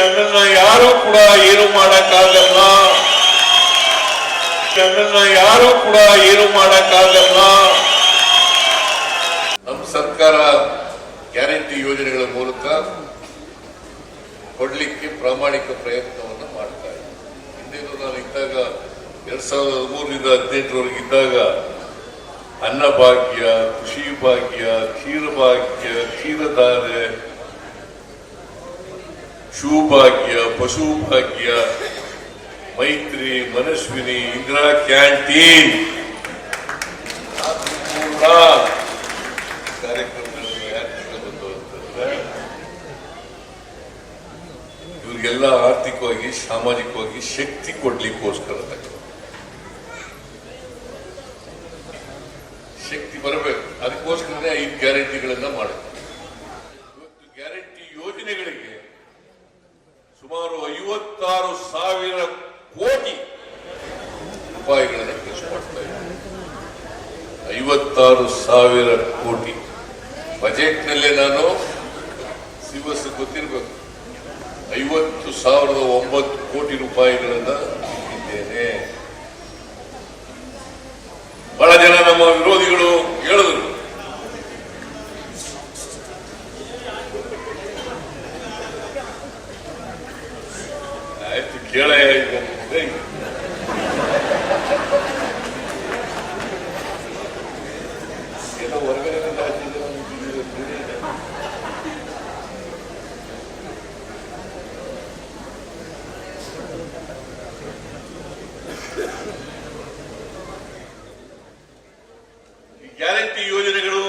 ನನ್ನನ್ನ ಯಾರು ಕೂಡ ಏನು ಮಾಡಕ್ಕಾಗಲ್ಲ. ನನ್ನನ್ನ ಯಾರು ಕೂಡ ಏನು ಮಾಡಕ್ಕಾಗಲ್ಲ. ನಮ್ಮ ಸರ್ಕಾರ ಗ್ಯಾರಂಟಿ ಯೋಜನೆಗಳ ಮೂಲಕ ಕೊಡ್ಲಿಕ್ಕೆ ಪ್ರಾಮಾಣಿಕ ಪ್ರಯತ್ನವನ್ನು ಮಾಡ್ತಾ ಇದೆ. ಹಿಂದೆನೂ ನಾನು ಇದ್ದಾಗ ಎರಡ್ ಸಾವಿರದ ಹದಿಮೂರರಿಂದ ಹದಿನೆಂಟರವರೆಗೆ ಇದ್ದಾಗ ಅನ್ನಭಾಗ್ಯ, ಕೃಷಿ ಭಾಗ್ಯ, ಕ್ಷೀರಭಾಗ್ಯ, ಕ್ಷೀರಧಾರೆ ಶಿವಭಾಗ್ಯ ಪಶುಭಾಗ್ಯ, ಮೈತ್ರಿ, ಮನಸ್ವಿನಿ, ಇಂದಿರಾ ಕ್ಯಾಂಟೀನ್. ಕಾರ್ಯಕ್ರಮಗಳನ್ನು ಇವ್ರಿಗೆಲ್ಲ ಆರ್ಥಿಕವಾಗಿ, ಸಾಮಾಜಿಕವಾಗಿ ಶಕ್ತಿ ಕೊಡ್ಲಿಕ್ಕೋಸ್ಕರ ಶಕ್ತಿ ಬರಬೇಕು. ಅದಕ್ಕೋಸ್ಕರನೇ ಐದು ಗ್ಯಾರಂಟಿಗಳನ್ನ ಮಾಡುತ್ತೆ ಇವತ್ತು ಗ್ಯಾರಂಟಿ ಯೋಜನೆಗಳಿಗೆ ಸುಮಾರು ಐವತ್ತಾರು ಸಾವಿರ ಕೋಟಿ ರೂಪಾಯಿಗಳನ್ನು ಖರ್ಚು ಮಾಡ್ತಾ ಇದ್ದಾರೆ. ಐವತ್ತಾರು ಸಾವಿರ ಕೋಟಿ. ಬಜೆಟ್ನಲ್ಲೇ ನಾನು ಸಿವಸ್ ಗೊತ್ತಿರಬೇಕು. ಐವತ್ತು ಸಾವಿರದ ಒಂಬತ್ತು ಕೋಟಿ ರೂಪಾಯಿಗಳನ್ನ ಇದ್ದೇನೆ ಬಹಳ ಜನ ನಮ್ಮ ವಿರೋಧಿಗಳು ಕೇಳ ಏನೋ ಇದೆ. ಈ ಗ್ಯಾರಂಟಿ ಯೋಜನೆಗಳು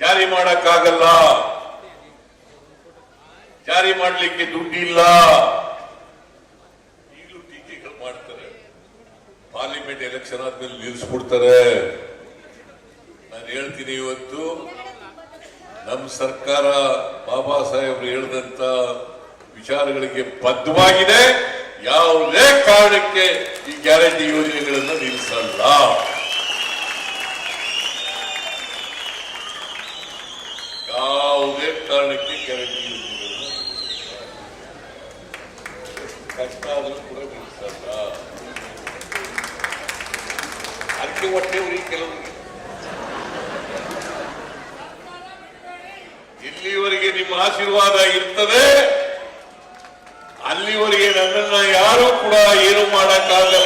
ಜಾರಿ ಮಾಡಕ್ಕಾಗಲ್ಲ ಜಾರಿ ಮಾಡಲಿಕ್ಕೆ ದುಡ್ಡಿಲ್ಲ. ಈಗಲೂ ಟೀಕೆಗಳು ಮಾಡ್ತಾರೆ. ಪಾರ್ಲಿಮೆಂಟ್ ಎಲೆಕ್ಷನ್ ಆದ್ಮೇಲೆ ನಿಲ್ಲಿಸ್ಬಿಡ್ತಾರೆ. ನಾನು ಹೇಳ್ತೀನಿ ಇವತ್ತು, ನಮ್ಮ ಸರ್ಕಾರ ಬಾಬಾ ಸಾಹೇಬ್ರು ಹೇಳಿದಂತ ವಿಚಾರಗಳಿಗೆ ಬದ್ಧವಾಗಿದೆ. ಯಾವುದೇ ಕಾರಣಕ್ಕೆ ಈ ಗ್ಯಾರಂಟಿ ಯೋಜನೆಗಳನ್ನು ನಿಲ್ಲಿಸಲ್ಲ. ಯಾವುದೇ ಕಾರಣಕ್ಕೆ ಗ್ಯಾರಂಟಿ ಯೋಜನೆಗಳನ್ನು ಕಷ್ಟ ಆದ್ರೂ ಕೂಡ ನಿಲ್ಲಿಸಲ್ಲ ಅದಕ್ಕೆ ಹೊಟ್ಟೆ ಉರಿ ಕೆಲವರಿಗೆ ಎಲ್ಲಿವರೆಗೆ ನಿಮ್ಮ ಆಶೀರ್ವಾದ ಇರ್ತದೆ ಅಲ್ಲಿವರೆಗೆ ನನ್ನನ್ನ ಯಾರು ಕೂಡ ಏನು ಮಾಡಕ್ಕಾಗಲ್ಲ